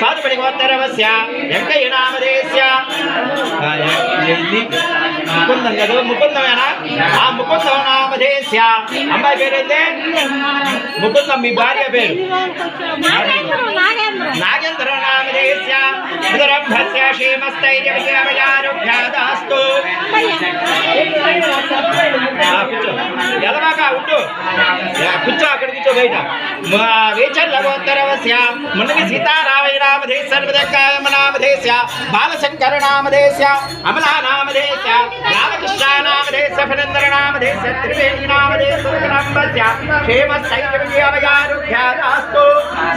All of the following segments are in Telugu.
సాధుపడి గోత్తరవస్య వెంకయ్య ఇది ముకుందం కదా ముకుందమేనా? ఆ ముకుందం నామదేశ్య అమ్మాయి పేరైతే ముకుందం మీ భార్య పేరు? నాగేంద్రం. నాగేంద్రం నాగేంద్ర నామదేశ్య ఉదరంభస్య శ్రీమస్థైర్యవిజయమయారుభ్యాదాస్తు ఉండు కూర్చో అక్కడ కూర్చో బయట వేచర్ల గోత్తరవస్య బాలశంకర అమలా రామకృష్ణ ఫణేంద్ర త్రివేణి క్షేమ సైన్య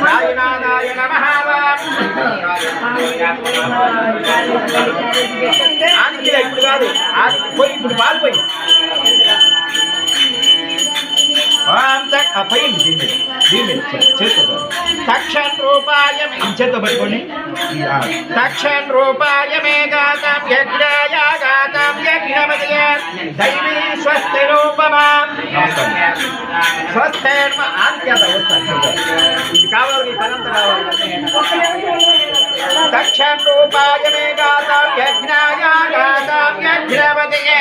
సాయినాథాయ నమః. ఆదిత్య ఇప్పుడు కాదు ఆది పోయి ఇప్పుడు పాలు పోయి దీని మీద దీని మీద చే- తక్షణ రూపాయ మే- తక్షణ రూపాయ మే గాతం యజ్ఞాయ గాతం యజ్ఞమదయ దైవీ స్వస్తి రూపమా స్వస్థ వస్తాను ఇది కావాలి. ఈ పనంత కావాలి తక్షణ రూపాయ మే గాతం యజ్ఞాయ గాతం యజ్ఞమదయ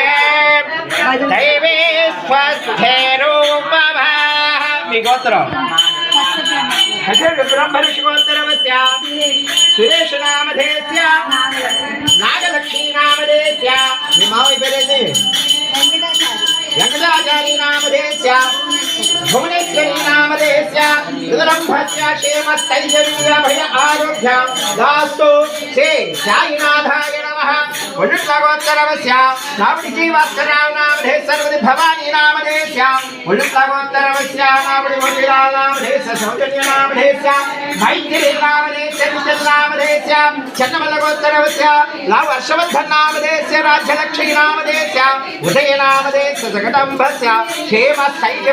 దైవీ స్వస్థ రూపమా మీ భువనేశ్వరి నామధేస్య శ్రీ సాయినాథాయ నమః ఒళ్ళుట్లగోత్తరవస్య నాపుడి జీవాస్కరావు నామధే సర్వది భవానీ నామధేస్య ఒళ్ళుట్లగోత్తరవస్య నాపుడి మోటిరా నామధేస్య సౌజన్య నామధేస్య మైత్రి నామధేస్య విఠల్ నామధేస్య చన్నమల్లగోత్తరవస్య లావు హర్షవర్ధన్ నామధేస్య రాజ్యలక్ష్మీ నామధేస్య ఉదయ నామధేస్య క్షేమ స్థైర్య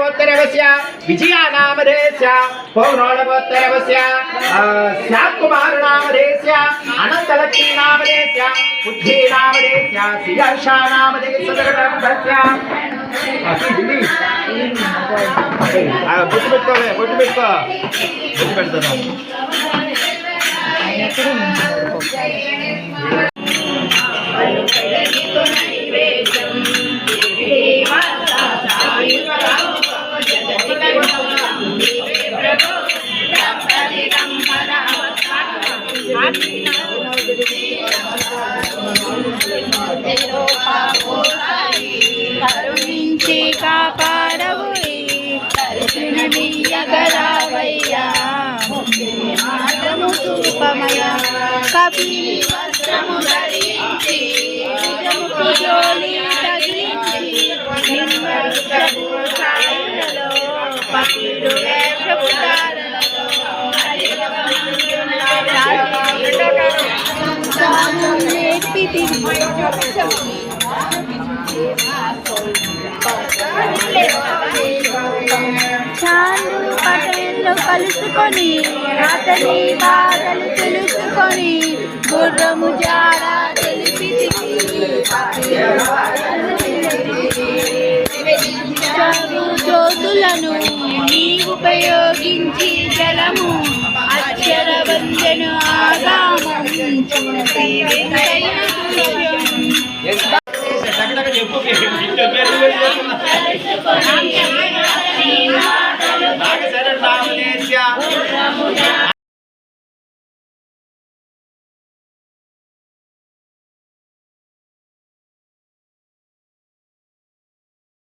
పక్కన పెడదాం కదా మళ్ళీ లైన్లో పెట్టు ఆ, పచ్చనాథగోత్తరవస్య విజయానామధేస్య పౌరోళగోత్తరవస్య శ్యాకుమార నామధేస్య అనంతలక్ష్మీ నామధేస్య బుద్ధి నామధేస్య శ్రీహర్ష నామధేస్య జగదంబస్య బొట్టు పెట్టుకోవే బొట్టు పెట్టుకో బొట్టు పెడతాను కరుణించి కాపాడవు కరుణమీయగరావయ్యా మాతము తూపమయ కపి వస్త్రము ధరించి చాలు పటేళ్ళు కలుసుకొని అతని బాధలు తెలుసుకొని గుర్రము జాడ తెలిపి జ్యోతులను నీ ఉపయోగించి జలము అక్షర వందను ఆగామం. చూసి